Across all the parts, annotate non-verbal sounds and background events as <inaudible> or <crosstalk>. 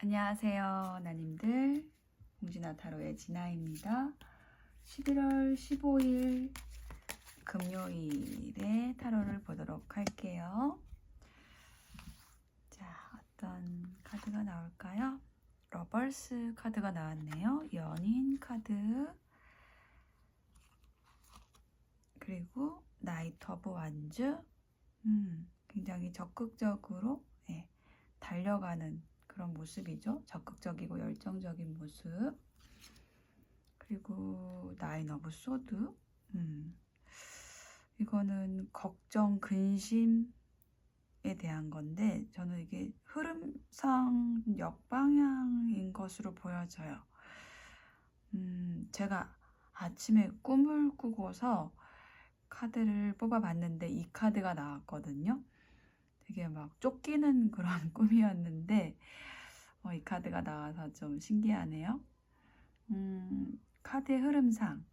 안녕하세요, 나님들. 공진아 타로의 진아입니다. 11월 15일 금요일에 타로를 보도록 할게요. 자, 어떤 카드가 나올까요? 러벌스 카드가 나왔네요. 연인 카드. 그리고 나이트 오브 완즈. 음, 굉장히 적극적으로 예, 달려가는 그런 모습이죠. 적극적이고 열정적인 모습. 그리고 나인 오브 소드. 음. 이거는 걱정, 근심에 대한 건데 저는 이게 흐름상 역방향인 것으로 보여져요. 음, 제가 아침에 꿈을 꾸고서 카드를 뽑아봤는데 이 카드가 나왔거든요. 되게 막 쫓기는 그런 <laughs> 꿈이었는데 어, 이 카드가 나와서 좀 신기하네요. 음, 카드의 흐름상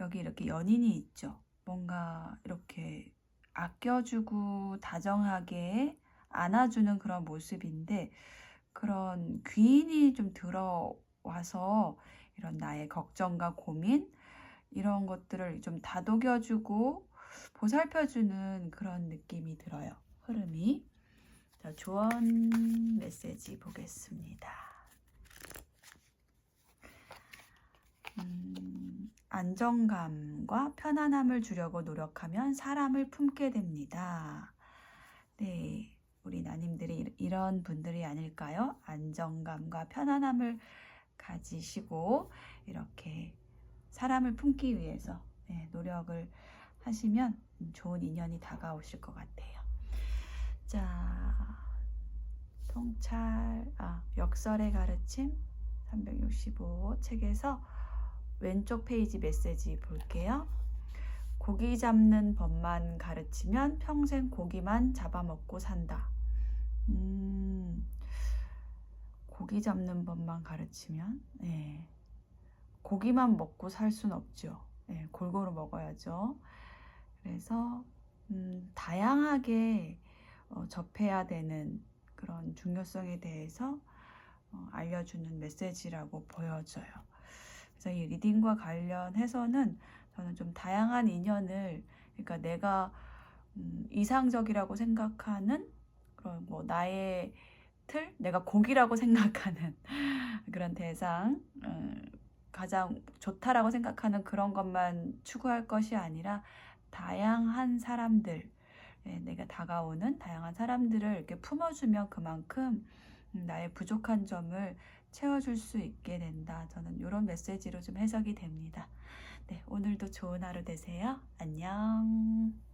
여기 이렇게 연인이 있죠. 뭔가 이렇게 아껴주고 다정하게 안아주는 그런 모습인데 그런 귀인이 좀 들어와서 이런 나의 걱정과 고민 이런 것들을 좀 다독여주고 보살펴주는 그런 느낌이 들어요. 흐름이. 자, 조언 메시지 보겠습니다. 음, 안정감과 편안함을 주려고 노력하면 사람을 품게 됩니다. 네, 우리 나님들이 이런 분들이 아닐까요? 안정감과 편안함을 가지시고 이렇게 사람을 품기 위해서 네, 노력을 하시면 좋은 인연이 다가오실 것 같아요. 자, 통찰, 아, 역설의 가르침 365 책에서 왼쪽 페이지 메시지 볼게요. 고기 잡는 법만 가르치면 평생 고기만 잡아먹고 산다. 음, 고기 잡는 법만 가르치면, 네. 고기만 먹고 살 순 없죠. 네, 골고루 먹어야죠. 그래서, 음, 다양하게 어, 접해야 되는 중요성에 대해서 어, 알려주는 메시지라고 보여져요. 그래서 이 리딩과 관련해서는 저는 좀 다양한 인연을 그러니까 내가 음, 이상적이라고 생각하는 그런 뭐 나의 틀, 내가 고기라고 <laughs> 생각하는 그런 대상, 음, 가장 좋다라고 생각하는 그런 것만 추구할 것이 아니라 다양한 사람들, 예, 내가 다가오는 다양한 사람들을 이렇게 품어주면 그만큼 음, 나의 부족한 점을 채워줄 수 있게 된다. 저는 이런 메시지로 좀 해석이 됩니다. 네, 오늘도 좋은 하루 되세요. 안녕.